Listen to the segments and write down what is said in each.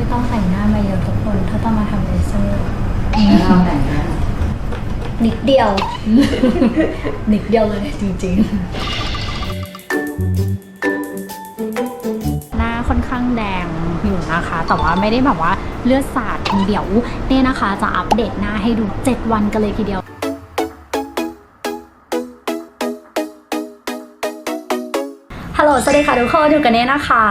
ไม่ต้องแต่งหน้ามาเยอะทุกคนถ้าต้องมาทำเลเซอร์เราแต่งหน้านิดเดียว นิดเดียวเลยจริงๆ หน้าค่อนข้างแดงอยู่นะคะ แต่ว่าไม่ได้แบบว่าเลือดสาดเดี๋ยวเนี่ยนะคะ จะอัปเดตหน้าให้ดู 7 วันกันเลยทีเดียว ฮัลโหล สวัสดีค่ะทุกคนอยู่กันเน่นะคะ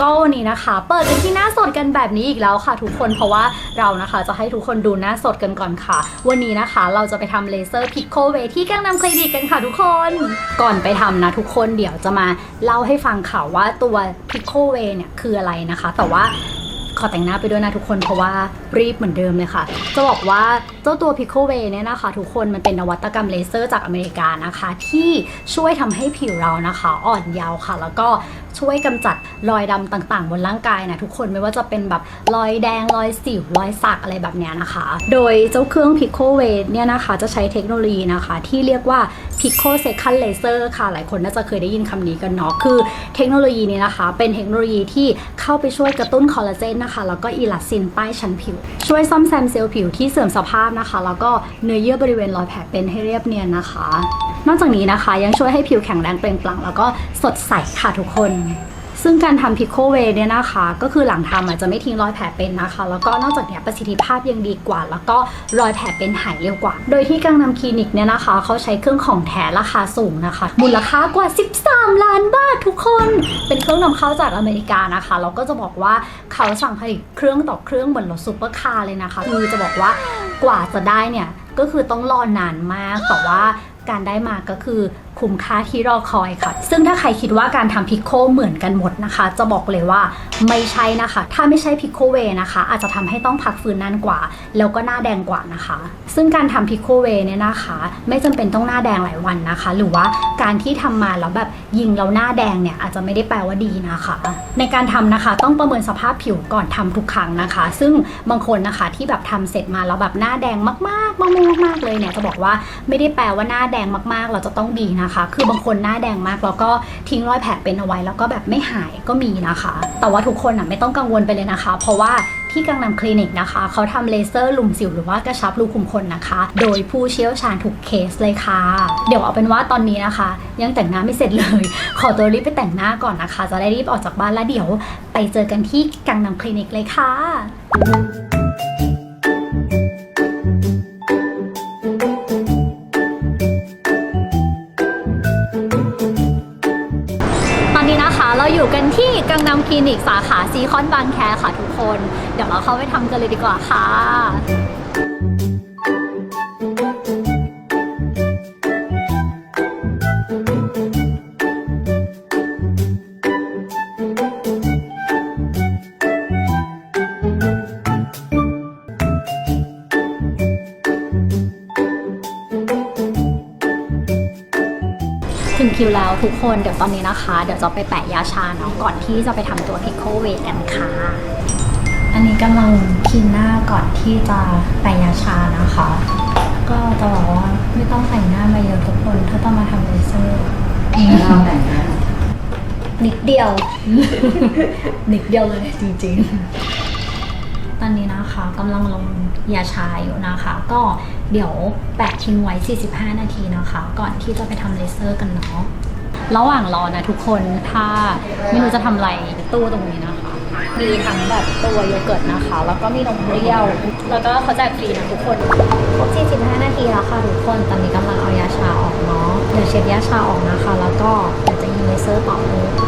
ก็วันนี้นะคะ เปิดกันที่หน้าสดกันแบบนี้อีกแล้วค่ะ ทุกคน เพราะว่าเรานะคะจะให้ทุกคนดูหน้าสดกันก่อนค่ะ วันนี้นะคะเราจะไปทำเลเซอร์พิกโคเวที่กังนำคลินิกกันค่ะทุกคน ก่อนไปทำนะทุกคนเดี๋ยวจะมาเล่าให้ฟังค่ะว่าตัวพิกโคเวเนี่ยคืออะไรนะคะ แต่ว่า ขอแต่งหน้าไปด้วยนะทุกคนเพราะว่ารีบเหมือนเดิมเลยค่ะ จะบอกว่าเจ้าตัว Pico Way เนี่ยนะคะ ทุกคนมันเป็นนวัตกรรมเลเซอร์จากอเมริกานะคะ ที่ช่วยทำให้ผิวเรานะคะ อ่อนเยาว์ค่ะ แล้วก็ช่วยกำจัดรอยดำต่างๆ บนร่างกายนะทุกคนไม่ว่าจะเป็นแบบรอยแดงรอยสิวรอยสักอะไรแบบเนี้ยนะคะ โดยเจ้าเครื่อง Pico Way เนี่ยนะคะ จะใช้เทคโนโลยีนะคะ ที่เรียกว่า Pico Second Laser ค่ะ หลายคนน่าจะเคยได้ยินคำนี้กันเนาะคือเทคโนโลยีนี้นะคะ เป็นเทคโนโลยีที่เข้าไปช่วยกระตุ้นคอลลาเจนนะคะแล้วก็อีลาสซินใต้ชั้นผิว ช่วยซ่อมแซมเซลล์ผิวที่เสื่อมสภาพนะคะ แล้วก็เนื้อเยื่อบริเวณรอยแผลเป็นให้เรียบเนียนนะคะ นอกจากนี้นะคะยังช่วยให้ผิวแข็งแรงเปล่งปลั่งแล้วก็สดใสค่ะทุกคนซึ่งการทำพิโคเวเนี่ยนะคะ ก็คือหลังทำอาจจะไม่ทิ้งรอยแผลเป็นนะคะ แล้วก็นอกจากนี้ประสิทธิภาพยังดีกว่า แล้วก็รอยแผลเป็นหายเร็วกว่า โดยที่กังนำคลินิกเนี่ยนะคะ เขาใช้เครื่องของแท้ราคาสูงนะคะ มูลค่ากว่า 13 ล้านบาททุกคน เป็นเครื่องนำเข้าจากอเมริกานะคะแล้วก็จะบอกว่าเขาสั่งผลิตเครื่องต่อเครื่องเหมือนรถซูเปอร์คาร์เลยนะคะคือจะบอกว่ากว่าจะได้เนี่ยก็คือต้องรอนานมากแต่ว่าการได้มาก็คือ คุ้มค่าที่รอคอยค่ะ ซึ่งถ้าใครคิดว่าการทำพิโคเหมือนกันหมดนะคะ จะบอกเลยว่าไม่ใช่นะคะ ถ้าไม่ใช่พิโคเวนะคะ อาจจะทำให้ต้องพักฟื้นนานกว่า แล้วก็หน้าแดงกว่านะคะ ซึ่งการทำพิโคเวเนี่ยนะคะ ไม่จำเป็นต้องหน้าแดงหลายวันนะคะ หรือว่าการที่ทำมาแล้วแบบยิงแล้วหน้าแดงเนี่ยอาจจะไม่ได้แปลว่าดีนะคะ ในการทำนะคะต้องประเมินสภาพผิวก่อนทำทุกครั้งนะคะ ซึ่งบางคนนะคะที่แบบทำเสร็จมาแล้วแบบหน้าแดงมากๆมากๆมากๆเลยเนี่ยจะบอกว่าไม่ได้แปลว่าหน้าแดงมากๆ เราจะต้องดีนะคะคือบางคนหน้าแดงมากแล้วก็ทิ้งรอยแผลเป็นเอาไว้ แล้วก็แบบไม่หายก็มีนะคะ แต่ว่าทุกคนอะไม่ต้องกังวลไปเลยนะคะ เพราะว่าที่กังนำคลินิกนะคะ เขาทำเลเซอร์หลุมสิวหรือว่ากระชับรูขุมขนนะคะ โดยผู้เชี่ยวชาญทุกเคสเลยค่ะ เดี๋ยวเอาเป็นว่าตอนนี้นะคะ ยังแต่งหน้าไม่เสร็จเลย ขอตัวรีบไปแต่งหน้าก่อนนะคะ จะได้รีบออกจากบ้านแล้วเดี๋ยว ไปเจอกันที่กังนำคลินิกเลยค่ะ อยู่กันที่กังนำคลินิกสาขาซีคอนบางแคค่ะทุกคน เดี๋ยวเราเข้าไปทำกันเลยดีกว่าค่ะ คิวแล้วทุกคนเดี๋ยวตอนนี้นะคะ เดี๋ยวจะไปแปะยาชาเนาะก่อนที่จะไปทำตัวพิโคเวกันค่ะ อันนี้กำลังพิมพ์หน้าก่อนที่จะแปะยาชานะคะ ก็จะบอกว่าไม่ต้องแต่งหน้ามาเยอะทุกคนถ้าต้องมาทำเลเซอร์เราแต่งหน้านิดเดียว นิดเดียวเลยจริงๆ ตอนนี้นะคะกำลังลงยาชาอยู่นะคะ ก็เดี๋ยวแปะทิ้งไว้ 45 นาทีนะคะ ก่อนที่จะไปทำเลเซอร์กันเนาะระหว่างรอนะทุกคนถ้าไม่รู้จะทำอะไรตู้ตรงนี้นะคะ มีทั้งแบบตัวโยเกิร์ตนะคะ แล้วก็มีนมเปรี้ยว แล้วก็เขาแจกฟรีนะทุกคนครบ45 นาทีแล้วค่ะทุกคนตอนนี้กำลังเอายาชาออกเนาะเดี๋ยวเช็ดยาชาออกนะคะ แล้วก็เดี๋ยวจะยิงเลเซอร์ต่อเลยเนี่ย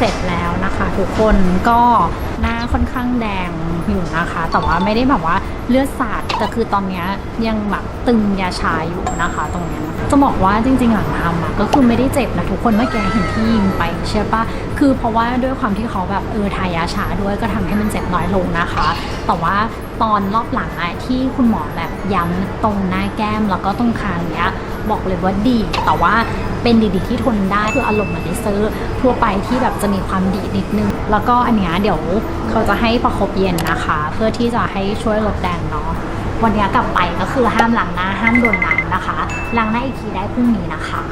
เสร็จแล้วนะคะ ทุกคนก็หน้าค่อนข้างแดงอยู่นะคะ แต่ว่าไม่ได้แบบว่าเลือดสาดแต่คือตอนนี้ยังแบบตึงยาชาอยู่นะคะ ตรงนี้จะบอกว่าจริง ๆ หลังทำอะก็คือไม่ได้เจ็บนะทุกคนเมื่อกี้เห็นที่ยิงไปใช่ปะคือเพราะว่าด้วยความที่เขาแบบเออทายาชาด้วยก็ทำให้มันเจ็บน้อยลงนะคะ แต่ว่าตอนรอบหลังอะที่คุณหมอแบบย้ำตรงหน้าแก้มแล้วก็ตรงคางเนี้ยบอกเลยว่าดี แต่ว่า เป็นดีดๆที่ทนได้คืออารมณ์เหมือนเลเซอร์ทั่วไปที่แบบจะมีความดีนิดนึง แล้วก็อันเนี้ยเดี๋ยวเขาจะให้ประคบเย็นนะคะ เพื่อที่จะให้ช่วยลดแดงเนาะวันนี้กลับไปก็คือห้ามล้างหน้าห้ามโดนน้ำนะคะล้างหน้าอีกทีได้พรุ่งนี้นะคะ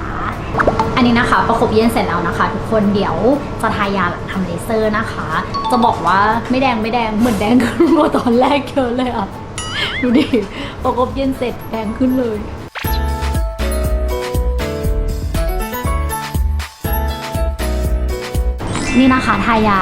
อันนี้นะคะประคบเย็นเสร็จแล้วนะคะ ทุกคนเดี๋ยวจะทายาหลังทำเลเซอร์นะคะ จะบอกว่าไม่แดงไม่แดงเหมือนแดงขึ้นกว่าตอนแรกเยอะเลยอะดูดิประคบเย็นเสร็จแดงขึ้นเลย นี่นะคะทายา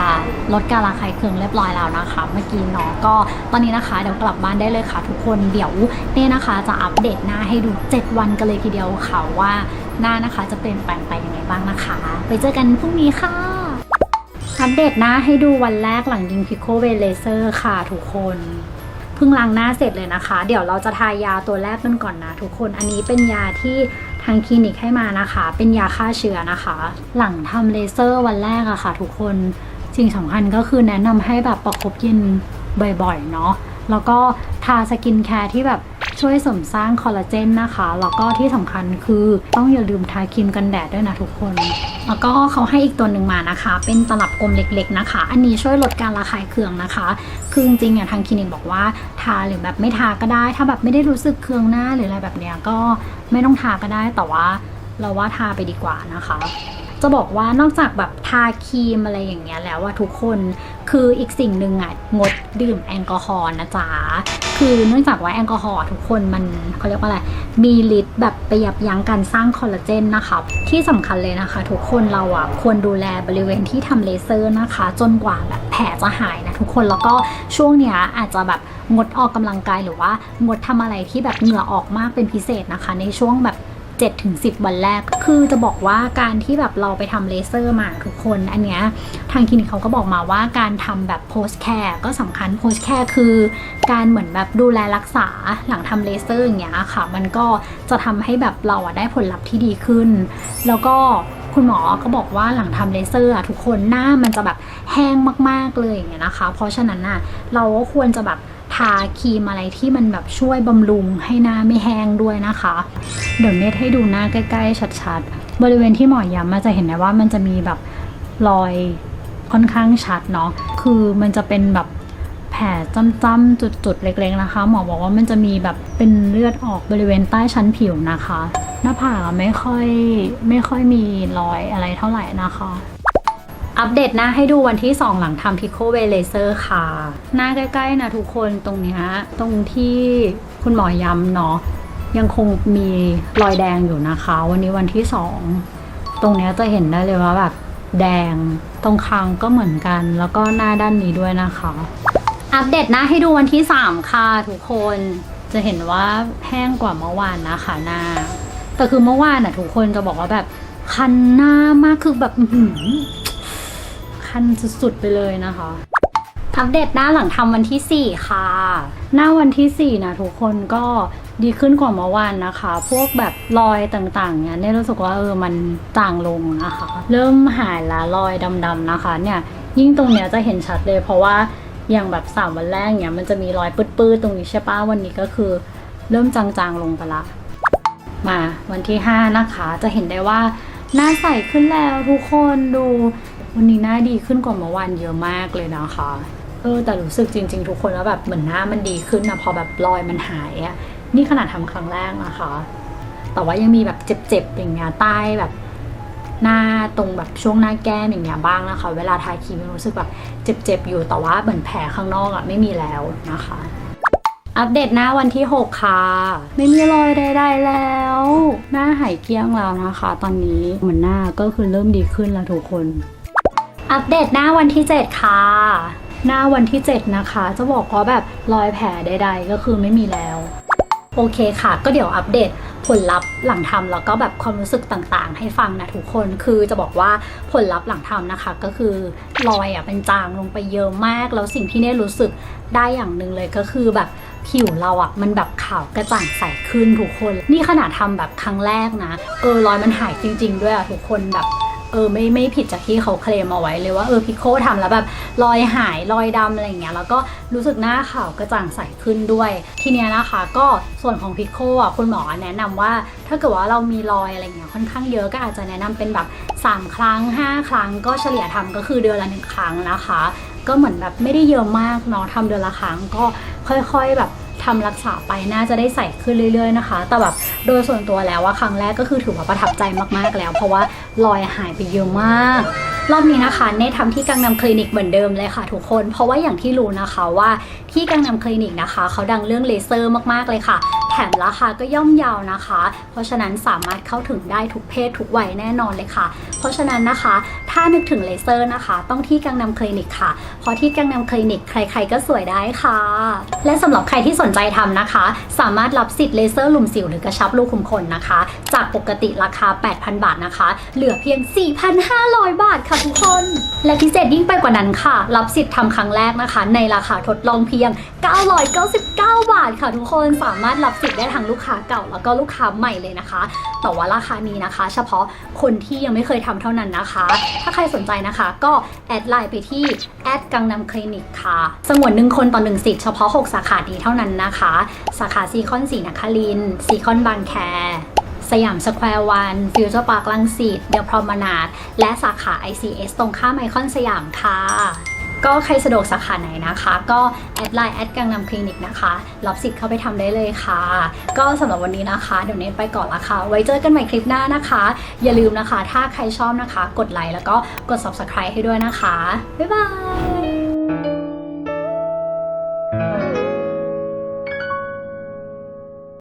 ลดการระคายเคืองเรียบร้อยแล้วนะคะ เมื่อกี้เนาะก็ตอนนี้นะคะเดี๋ยวกลับบ้านได้เลยค่ะ ทุกคนเดี๋ยวเน่นะคะจะอัปเดตหน้าให้ดู 7 วันกันเลยทีเดียวค่ะว่าหน้านะคะจะเปลี่ยนแปลงไปยังไงบ้างนะคะ ไปเจอกันพรุ่งนี้ค่ะอัปเดตหน้าให้ดูวันแรกหลังยิงพิโคเวเลเซอร์ค่ะ ทุกคนเพิ่งล้างหน้าเสร็จเลยนะคะ เดี๋ยวเราจะทายาตัวแรกกันก่อนนะทุกคนอันนี้เป็นยาที่ ทางคลินิกให้มานะคะ เป็นยาฆ่าเชื้อนะคะ หลังทำเลเซอร์วันแรกอะค่ะ ทุกคนสิ่งสำคัญก็คือแนะนำให้แบบประคบเย็นบ่อยๆเนาะแล้วก็ทาสกินแคร์ที่แบบ ช่วยเสริมสร้างคอลลาเจนนะคะ แล้วก็ที่สำคัญคือต้องอย่าลืมทาครีมกันแดดด้วยนะทุกคน แล้วก็เขาให้อีกตัวหนึ่งมานะคะ เป็นตลับกลมเล็ก ๆนะคะ อันนี้ช่วยลดการระคายเคืองนะคะ คือจริงๆเนี่ยทางคลินิกบอกว่าทาหรือแบบไม่ทาก็ได้ ถ้าแบบไม่ได้รู้สึกเคืองหน้าหรืออะไรแบบเนี้ยก็ไม่ต้องทาก็ได้แต่ว่าเราว่าทาไปดีกว่านะคะ จะบอกว่านอกจากแบบทาครีมอะไรอย่างเงี้ยแล้วว่าทุกคนคืออีกสิ่งหนึ่งอะงดดื่มแอลกอฮอล์นะจ๊ะ คือเนื่องจากว่าแอลกอฮอล์ทุกคนมันเขาเรียกว่าอะไร มีฤทธิ์แบบไปยับยั้งการสร้างคอลลาเจนนะคะที่สำคัญเลยนะคะ ทุกคนเราอะควรดูแลบริเวณที่ทำเลเซอร์นะคะ จนกว่าแบบแผลจะหายนะทุกคนแล้วก็ช่วงเนี้ยอาจจะแบบงดออกกำลังกายหรือว่างดทำอะไรที่แบบเหงื่อออกมากเป็นพิเศษนะคะ ในช่วงแบบ 7ถึง10 วันแรก คือจะบอกว่าการที่แบบเราไปทำเลเซอร์มาทุกคน อันเนี้ยทางคลินิกเขาก็บอกมาว่าการทำแบบโพสแคร์ก็สำคัญโพสแคร์คือ การเหมือนแบบดูแลรักษาหลังทำเลเซอร์อย่างเงี้ยค่ะ มันก็จะทำให้แบบเราอะได้ผลลัพธ์ที่ดีขึ้น แล้วก็คุณหมอก็บอกว่าหลังทำเลเซอร์อะทุกคนหน้ามันจะแบบแห้งมากๆเลยอย่างเงี้ยนะคะ เพราะฉะนั้นอะเราก็ควรจะแบบ ทาครีมอะไรที่มันแบบช่วยบำรุงให้หน้าไม่แห้งด้วยนะคะ เดี๋ยวเนทให้ดูหน้าใกล้ๆชัดๆ บริเวณที่หมอย้ำมันจะเห็นได้ว่ามันจะมีแบบรอยค่อนข้างชัดเนาะ คือมันจะเป็นแบบแผลจ้ำๆจุดๆ เล็กๆนะคะ หมอบอกว่ามันจะมีแบบเป็นเลือดออกบริเวณใต้ชั้นผิวนะคะ หน้าผากไม่ค่อยไม่ค่อยมีรอยอะไรเท่าไหร่นะคะ อัปเดตหน้าให้ดูวันที่ 2 หลังทำพิโคเวเลเซอร์ค่ะ หน้าใกล้ๆนะทุกคนตรงเนี้ยตรงที่คุณหมอย้ำเนาะยังคงมีรอยแดงอยู่นะคะ วันนี้วันที่ 2 ตรงเนี้ยจะเห็นได้เลยว่าแบบแดงตรงคางก็เหมือนกัน แล้วก็หน้าด้านนี้ด้วยนะคะ อัปเดตหน้าให้ดูวันที่ 3 ค่ะทุกคนจะเห็นว่าแห้งกว่าเมื่อวานนะคะหน้า แต่คือเมื่อวานน่ะทุกคนจะบอกว่าแบบคันหน้ามากคือแบบ อื้อหือคันสุดๆไปเลยนะคะอัปเดตหน้าหลังทำวันที่ 4 ค่ะ หน้าวันที่ 4 นะทุกคนก็ดีขึ้นกว่าเมื่อวานนะคะ พวกแบบรอยต่างๆเนี่ยเนี่ยรู้สึกว่าเออมันจางลงนะคะ เริ่มหายละรอยดำๆนะคะ เนี่ยยิ่งตรงเนี้ยจะเห็นชัดเลยเพราะว่าอย่างแบบ 3 วันแรกเนี่ยมันจะมีรอยปื้ดๆตรงนี้ใช่ปะวันนี้ก็คือ เริ่มจางๆลงไปละ มาวันที่ 5 นะคะ จะเห็นได้ว่าหน้าใสขึ้นแล้วทุกคนดู วันนี้หน้าดีขึ้นกว่าเมื่อวานเยอะมากเลยนะคะเออแต่รู้สึกจริง ๆ ทุกคนว่าแบบเหมือนหน้ามันดีขึ้นนะพอแบบรอยมันหายอะนี่ขนาดทำครั้งแรกนะคะ แต่ว่ายังมีแบบเจ็บๆอย่างเงี้ยใต้แบบหน้าตรงแบบช่วงหน้าแก้มอย่างเงี้ยบ้างนะคะ เวลาทาครีมรู้สึกแบบเจ็บๆอยู่แต่ว่าเหมือนแผลข้างนอกอะไม่มีแล้วนะคะ อัปเดตหน้าวันที่ 6 ค่ะ ไม่มีรอยใดๆแล้ว หน้าหายเกลี้ยงแล้วนะคะ ตอนนี้เหมือนหน้าก็คือเริ่มดีขึ้นแล้วทุกคน อัปเดตหน้าวันที่ 7 ค่ะ หน้าวันที่ 7 นะคะ จะบอกว่าแบบรอยแผลใด ๆ ก็คือไม่มีแล้ว โอเคค่ะ ก็เดี๋ยวอัปเดตผลลัพธ์หลังทำแล้วก็แบบความรู้สึกต่างๆ ให้ฟังนะทุกคนคือจะบอกว่าผลลัพธ์หลังทำนะคะ ก็คือรอยอะเป็นจางลงไปเยอะมาก แล้วสิ่งที่เน่รู้สึกได้อย่างหนึ่งเลยก็คือแบบผิวเราอะมันแบบขาวกระจ่างใสขึ้นทุกคน นี่ขนาดทำแบบครั้งแรกนะเออรอยมันหายจริง ๆ ด้วยอะทุกคนแบบ เออไม่ไม่ผิดจากที่เขาเคลมเอาไว้เลยว่าเออพิโคทำแล้วแบบรอยหายรอยดำอะไรอย่างเงี้ยแล้วก็รู้สึกหน้าขาวกระจ่างใสขึ้นด้วย ทีเนี้ยนะคะก็ส่วนของพิโคอะคุณหมอแนะนำว่า ถ้าเกิดว่าเรามีรอยอะไรเงี้ยค่อนข้างเยอะก็อาจจะแนะนำเป็นแบบ 3 ครั้ง 5 ครั้ง ก็เฉลี่ยทำก็คือเดือนละหนึ่งครั้งนะคะ ก็เหมือนแบบไม่ได้เยอะมากเนาะทำเดือนละครั้งก็ค่อยๆแบบ ทำรักษาไปน่าจะได้ใส่ขึ้นเรื่อย ๆนะคะ แต่แบบโดยส่วนตัวแล้วว่าครั้งแรกก็คือถือว่าประทับใจมากๆแล้ว เพราะว่ารอยหายไปเยอะมาก รอบนี้นะคะเนททำที่กังนำคลินิกเหมือนเดิมเลยค่ะทุกคน เพราะว่าอย่างที่รู้นะคะว่าที่กังนำคลินิกนะคะ เขาดังเรื่องเลเซอร์มากๆเลยค่ะ ถมราคาก็ย่อมเยาวนะคะ เพราะฉะนั้นสามารถเข้าถึงได้ทุกเพศทุกวัยแน่นอนเลยค่ะ เพราะฉะนั้นนะคะ ถ้านึกถึงเลเซอร์นะคะ ต้องที่กังนำคลินิกค่ะ เพราะที่กังนำคลินิกใครๆก็สวยได้ค่ะ และสำหรับใครที่สนใจทำนะคะ สามารถรับสิทธิ์เลเซอร์หลุมสิวหรือกระชับรูขุมขนนะคะ จากปกติราคา 8,000 บาทนะคะ เหลือเพียง 4,500 บาทค่ะทุกคน และพิเศษยิ่งไปกว่านั้นค่ะ รับสิทธิ์ทำครั้งแรกนะคะ ในราคาทดลองเพียง 999 บาทค่ะทุกคน สามารถรับสิทธิ์ได้ทั้งลูกค้าเก่าแล้วก็ลูกค้าใหม่เลยนะคะแต่ว่าราคานี้นะคะ เฉพาะคนที่ยังไม่เคยทำเท่านั้นนะคะ ถ้าใครสนใจนะคะ ก็แอดไลน์ไปที่แอดกังนำคลินิกค่ะสงวนหนึ่งคนต่อหนึ่งสิทธิ์เฉพาะ 6 สาขานี้เท่านั้นนะคะ สาขาซีคอนสีนครินซีคอนบางแคสยามสแควร์วันฟิวเจอร์ปาร์คลังสิตเดอะพรอมนาดและสาขา ICS ตรงข้ามไอคอนสยามค่ะ ก็ใครสะดวกสาขาไหนนะคะ ก็แอดไลน์แอดกังนำคลินิกนะคะรับสิทธิ์เข้าไปทำได้เลยค่ะ ก็สำหรับวันนี้นะคะ เดี๋ยวเน้นไปก่อนละค่ะ ไว้เจอกันใหม่คลิปหน้านะคะ อย่าลืมนะคะ ถ้าใครชอบนะคะ กดไลค์แล้วก็กด subscribe ให้ด้วยนะคะ บ๊ายบาย